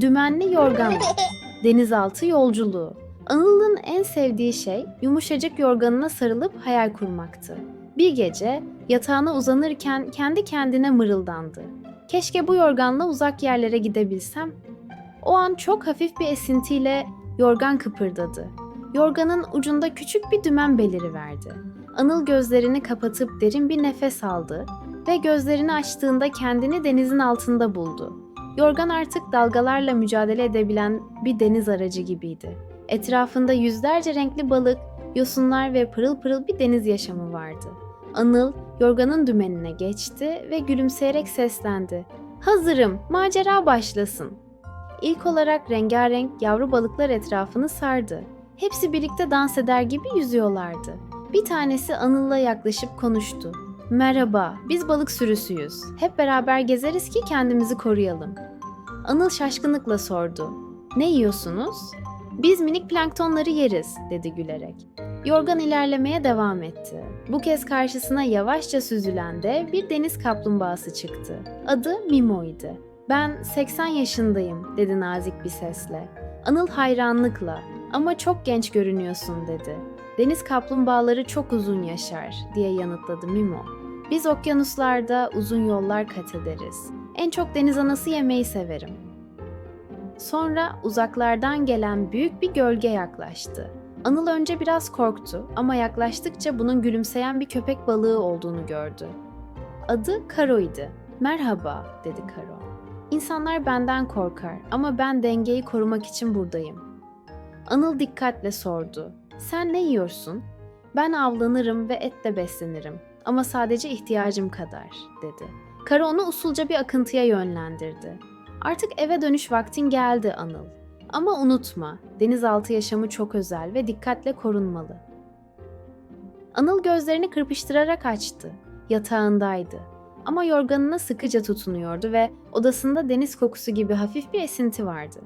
Dümenli yorgan. Denizaltı yolculuğu. Anıl'ın en sevdiği şey yumuşacık yorganına sarılıp hayal kurmaktı. Bir gece yatağına uzanırken kendi kendine mırıldandı. Keşke bu yorganla uzak yerlere gidebilsem. O an çok hafif bir esintiyle yorgan kıpırdadı. Yorganın ucunda küçük bir dümen beliriverdi. Anıl gözlerini kapatıp derin bir nefes aldı ve gözlerini açtığında kendini denizin altında buldu. Yorgan artık dalgalarla mücadele edebilen bir deniz aracı gibiydi. Etrafında yüzlerce renkli balık, yosunlar ve pırıl pırıl bir deniz yaşamı vardı. Anıl yorganın dümenine geçti ve gülümseyerek seslendi. Hazırım, macera başlasın. İlk olarak rengarenk yavru balıklar etrafını sardı. Hepsi birlikte dans eder gibi yüzüyorlardı. Bir tanesi Anıl'la yaklaşıp konuştu. Merhaba, biz balık sürüsüyüz. Hep beraber gezeriz ki kendimizi koruyalım. Anıl şaşkınlıkla sordu. Ne yiyorsunuz? Biz minik planktonları yeriz, dedi gülerek. Yorgan ilerlemeye devam etti. Bu kez karşısına yavaşça süzülen de bir deniz kaplumbağası çıktı. Adı Mimo'ydu. Ben 80 yaşındayım, dedi nazik bir sesle. Anıl hayranlıkla, ama çok genç görünüyorsun, dedi. Deniz kaplumbağaları çok uzun yaşar, diye yanıtladı Mimo. Biz okyanuslarda uzun yollar kat ederiz. En çok deniz anası yemeyi severim. Sonra uzaklardan gelen büyük bir gölge yaklaştı. Anıl önce biraz korktu ama yaklaştıkça bunun gülümseyen bir köpek balığı olduğunu gördü. Adı Karo'ydu. Merhaba, dedi Karo. İnsanlar benden korkar ama ben dengeyi korumak için buradayım. Anıl dikkatle sordu. Sen ne yiyorsun? Ben avlanırım ve etle beslenirim ama sadece ihtiyacım kadar, dedi. Kara onu usulca bir akıntıya yönlendirdi. Artık eve dönüş vaktin geldi Anıl. Ama unutma, denizaltı yaşamı çok özel ve dikkatle korunmalı. Anıl gözlerini kırpıştırarak açtı. Yatağındaydı. Ama yorganına sıkıca tutunuyordu ve odasında deniz kokusu gibi hafif bir esinti vardı.